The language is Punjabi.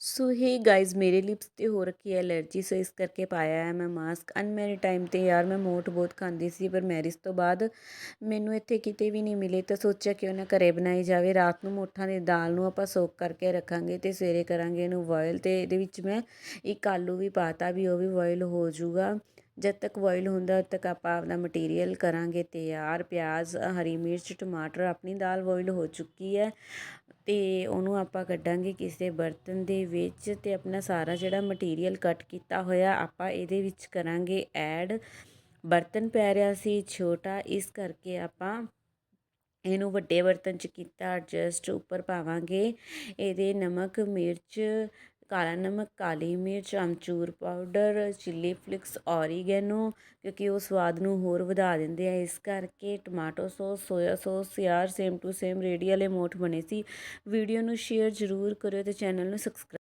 ਸੋ ਹੇ ਗਾਇਜ਼ ਮੇਰੇ ਲਿਪਸ ਤੇ ਹੋ ਰੱਖੀ ਹੈ ਐਲਰਜੀ ਸੋ ਇਸ ਕਰਕੇ ਪਾਇਆ ਹੈ ਮੈਂ ਮਾਸਕ ਅਨਮੈਰਿਡ ਟਾਈਮ ਤੇ ਯਾਰ ਮੈਂ ਮੋਟ ਬਹੁਤ ਖਾਂਦੀ ਸੀ ਪਰ ਮੈਰਿਜ ਤੋਂ ਬਾਅਦ ਮੈਨੂੰ ਇੱਥੇ ਕਿਤੇ ਵੀ ਨਹੀਂ ਮਿਲੇ ਤਾਂ ਸੋਚਿਆ ਕਿਉਂ ਨਾ ਘਰੇ ਬਣਾਈ ਜਾਵੇ ਰਾਤ ਨੂੰ ਮੋਠਾਂ ਦੀ ਦਾਲ ਨੂੰ ਆਪਾਂ ਸੋਕ ਕਰਕੇ ਰੱਖਾਂਗੇ ਤੇ ਸਵੇਰੇ ਕਰਾਂਗੇ ਇਹਨੂੰ ਬੋਇਲ ਤੇ ਇਹਦੇ ਵਿੱਚ ਮੈਂ ਇੱਕ ਆਲੂ ਵੀ ਪਾਤਾ ਵੀ ਉਹ ਵੀ ਬੋਇਲ ਹੋ ਜਾਊਗਾ ਜਦ ਤੱਕ ਬੋਇਲ ਹੁੰਦਾ, ਉਦ ਤੱਕ ਆਪਾਂ ਆਪਦਾ ਮਟੀਰੀਅਲ ਕਰਾਂਗੇ ਤਿਆਰ, ਪਿਆਜ਼, ਹਰੀ ਮਿਰਚ, ਟਮਾਟਰ, ਆਪਣੀ ਦਾਲ ਬੋਇਲ ਹੋ ਚੁੱਕੀ ਹੈ ਅਤੇ ਉਹਨੂੰ ਆਪਾਂ ਕੱਢਾਂਗੇ ਕਿਸੇ ਬਰਤਨ ਦੇ ਵਿੱਚ ਅਤੇ ਆਪਣਾ ਸਾਰਾ ਜਿਹੜਾ ਮਟੀਰੀਅਲ ਕੱਟ ਕੀਤਾ ਹੋਇਆ, ਆਪਾਂ ਇਹਦੇ ਵਿੱਚ ਕਰਾਂਗੇ ਐਡ ਬਰਤਨ ਪੈ ਰਿਹਾ ਸੀ, ਛੋਟਾ, ਇਸ ਕਰਕੇ ਆਪਾਂ ਇਹਨੂੰ ਵੱਡੇ ਬਰਤਨ 'ਚ ਕੀਤਾ ਐਡਜਸਟ ਉੱਪਰ ਪਾਵਾਂਗੇ, ਇਹਦੇ ਨਮਕ, ਮਿਰਚ ਕਾਲਾ ਨਮਕ, ਕਾਲੀ ਮਿਰਚ, ਅਮਚੂਰ ਪਾਊਡਰ, ਚਿੱਲੀ ਫਲਿਕਸ, ਔਰੀਗੈਨੋ, ਕਿਉਂਕਿ ਉਹ ਸਵਾਦ ਨੂੰ ਹੋਰ ਵਧਾ ਦਿੰਦੇ ਆ। ਇਸ ਕਰਕੇ ਟਮਾਟੋ ਸੌਸ, ਸੋਇਆ ਸੌਸ ਯਾਰ ਸੇਮ ਟੂ ਸੇਮ ਰੇਡੀ ਵਾਲੇ ਮੋਠ ਬਣੇ ਸੀ। ਵੀਡੀਓ ਨੂੰ ਸ਼ੇਅਰ ਜ਼ਰੂਰ ਕਰਿਓ ਤੇ ਚੈਨਲ ਨੂੰ ਸਬਸਕ੍ਰਾਈਬ